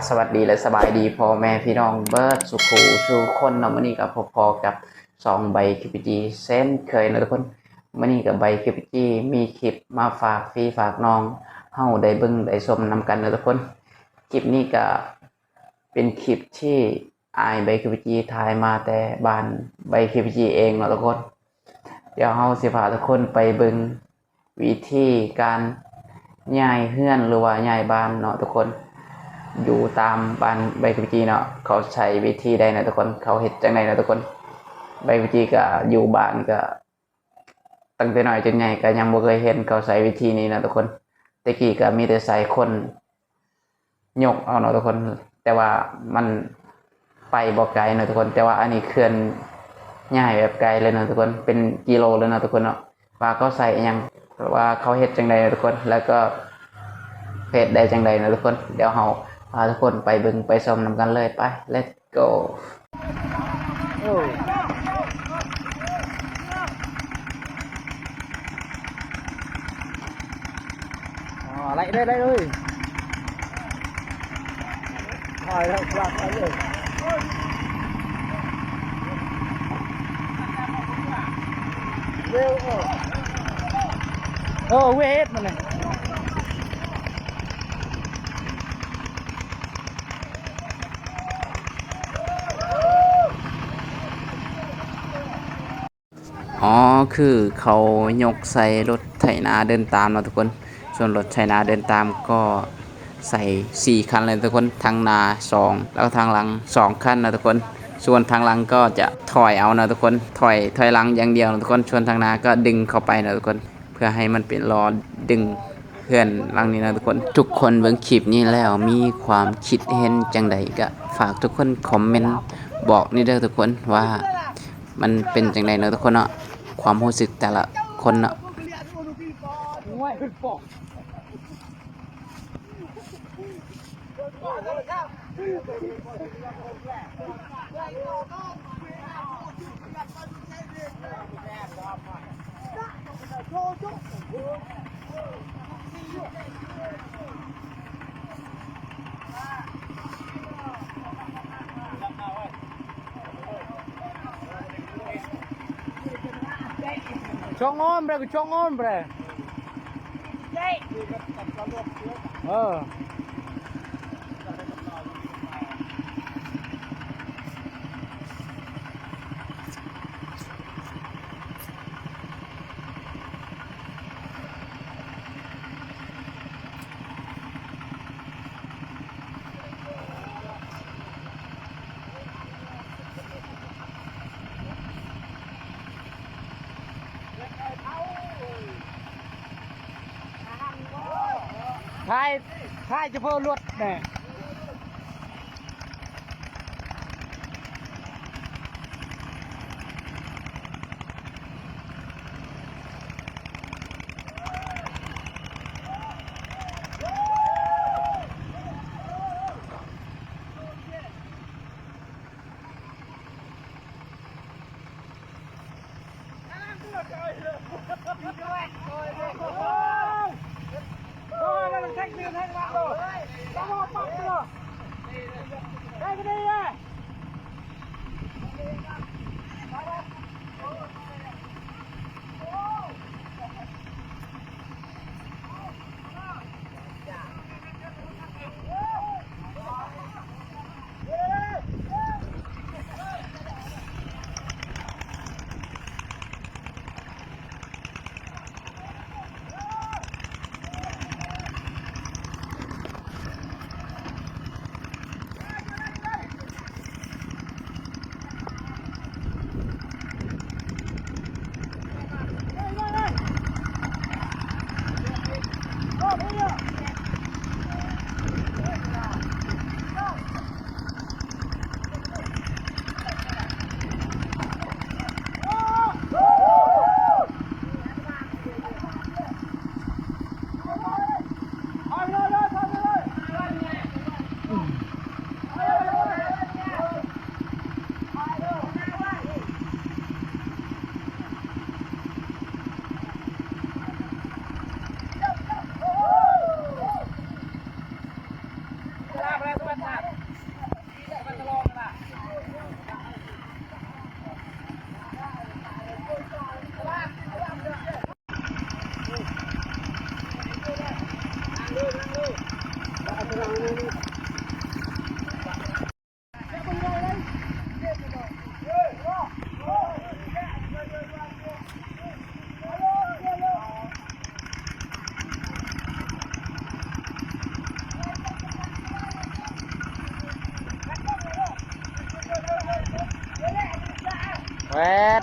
บสวัสดีและสบายดีพ่อแม่พี่น้องเบิร์ดสุขูชูคนเนาะมื้อนี้กับพอๆกับสองใบคิปจีเส้นเคยเนะทุกคนมื้อนี้กับใบคิปจีมีคลิปมาฝากฟรีฝากน้องเฮาได้เบิ่งได้ชมนำกันเนะทุกคนคลิปนี้ก็เป็นคลิปที่อายใบคิปจีถ่ายมาแต่บ้านใบคิปจีเองเนาะทุกคน เดี๋ยวเฮาสิพาทุกคนไปเบิ่งวิธีการย้ายเฮือนหรือว่าย้ายบ้านเนาะทุกคน อยู่ตามบ้านใบกุจีเนาะเขาใช้วิธีใดนะทุกคนเขาเฮ็ดจังไดนะทุกคนใบกุจีก็อยู่บ้านก็ตั้งแต่น้อยจนใหญ่ก็ยังบ่เคยเห็นเขาใช้วิธีนี้นะทุกคนต่กี้ก็มีแต่ใส่คนยกเอาเนาะทุกคน แต่ว่ามันไปบ่ไกลเนาะทุกคน แต่ว่าอันนี้เคลื่อนย้ายแบบไกลเลยเนาะทุกคนเป็นกิโลเลยเนาะทุกคนเนาะว่าเขาใส่อิหยังว่าเขาเฮ็ดจังไดนะทุกคน แล้วก็เพจได้จังใดนะทุกคน เดี๋ยวเรา พาทุกคนไปบึงไปชมนำกันเลยไป let's go ไล่ได้ได้เลยถอยแล้วกลับไปเลยเร็วโอ้เวทมันเลย อ๋อคือเขายกใส่รถไถนาเดินตามเนาะทุกคน ส่วนรถไถนาเดินตามก็ใส่สี่คันเลยทุกคนทางนาสองแล้วก็ทางหลังสองคันนะทุกคน ส่วนทางหลังก็จะถอยเอานะทุกคนถอยถอยหลังอย่างเดียวนะทุกคนส่วนทางนาก็ดึงเข้าไปนะทุกคน เพื่อให้มันเป็นล้อดึงเพื่อนหลังนี้นะทุกคน ทุกคนเบิ่งคลิปนี้แล้วมีความคิดเห็นจังใดก็ฝากทุกคนคอมเมนต์บอกนี่เด้อทุกคนว่ามันเป็นจังใดเนาะทุกคนเนาะ ความรู้สึกแต่ละคนเนาะ Ngoài bên bỏ ช่องอ้อม เบรกช่องอ้อมเบรกเออทายทายจะเพิ่มรถแน่โอ้ยมันแท็กซี่แท็กมาเลยต้องมาปักเลย ได้ Yeah. แปด